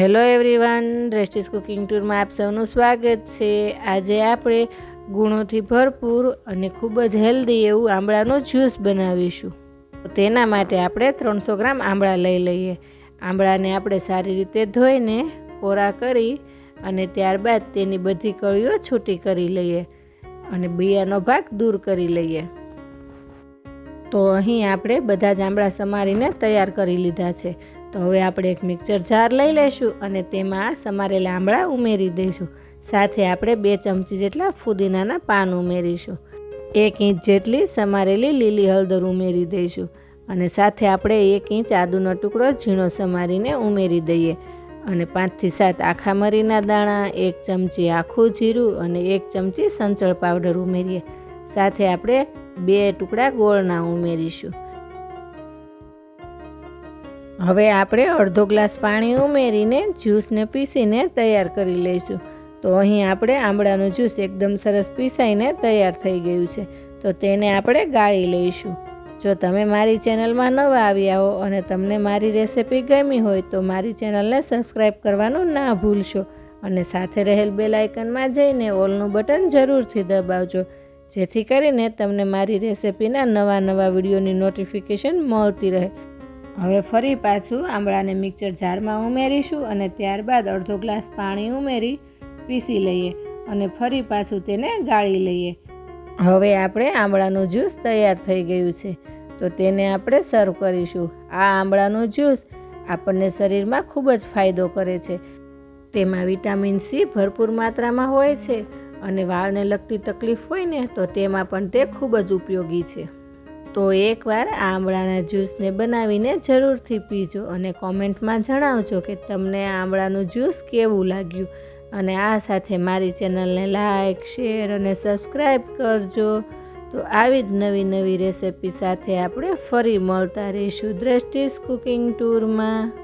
Hello everyone રેસ્ટીસ cooking ટૂરમાં આપ સૌનું સ્વાગત છે. આજે આપણે ગુણોથી ભરપૂર અને ખૂબ જ હેલ્ધી એવું આંબળાનું જ્યુસ બનાવીશું. તેના માટે આપણે ત્રણસો ગ્રામ આંબળા લઈ લઈએ. આંબળાને આપણે સારી રીતે ધોઈને કોરા કરી અને ત્યારબાદ તેની બધી કળીઓ છૂટી કરી લઈએ અને બિયાનો ભાગ દૂર કરી લઈએ. તો અહીં આપણે બધા જ આંબળા સમારીને તૈયાર કરી લીધા છે. તો હવે આપણે એક મિક્સર જાર લઈ લઈશું અને તેમાં સમારેલા આંબળા ઉમેરી દઈશું. સાથે આપણે બે ચમચી જેટલા ફુદીનાના પાન ઉમેરીશું. એક ઇંચ જેટલી સમારેલી લીલી હળદર ઉમેરી દઈશું અને સાથે આપણે એક ઇંચ આદુનો ટુકડો ઝીણો સમારીને ઉમેરી દઈએ. અને પાંચથી સાત આખા મરીના દાણા, એક ચમચી આખું જીરું અને એક ચમચી સંચળ પાવડર ઉમેરીએ. સાથે આપણે બે ટુકડા ગોળના ઉમેરીશું. હવે આપણે અડધો ગ્લાસ પાણી ઉમેરીને જ્યુસને પીસીને તૈયાર કરી લઈશું. તો અહીં આપણે આંબળાનું જ્યુસ એકદમ સરસ પીસાઈને તૈયાર થઈ ગયું છે. તો તેને આપણે ગાળી લઈશું. જો તમે મારી ચેનલમાં નવા આવ્યા હો અને તમને મારી રેસિપી ગમી હોય તો મારી ચેનલને સબસ્ક્રાઈબ કરવાનું ના ભૂલશો અને સાથે રહેલ બેલ આઇકનમાં જઈને ઓલનું બટન જરૂરથી દબાવજો. જેથી કરીને તમને મારી રેસિપીના નવા નવા વિડીયોની નોટિફિકેશન મળતી રહે. હવે ફરી પાછું આંબળાને મિક્સર જારમાં ઉમેરીશું અને ત્યારબાદ અડધો ગ્લાસ પાણી ઉમેરી પીસી લઈએ અને ફરી પાછું તેને ગાળી લઈએ. હવે આપણે આંબળાનું જ્યુસ તૈયાર થઈ ગયું છે, તો તેને આપણે સર્વ કરીશું. આ આંબળાનું જ્યુસ આપણને શરીરમાં ખૂબ જ ફાયદો કરે છે. તેમાં વિટામિન સી ભરપૂર માત્રામાં હોય છે અને વાળને લગતી તકલીફ હોય ને, તો તેમાં પણ તે ખૂબ જ ઉપયોગી છે. તો એકવાર આ આંબળાના જ્યુસને બનાવીને જરૂરથી પીજો અને કોમેન્ટમાં જણાવજો કે તમને આંબળાનું જ્યુસ કેવું લાગ્યું. અને આ સાથે મારી ચેનલને લાઇક શેર અને સબસ્ક્રાઈબ કરજો. તો આવી જ નવી નવી રેસિપી સાથે આપણે ફરી મળતા રહીશું દ્રષ્ટિસ કુકિંગ ટૂરમાં.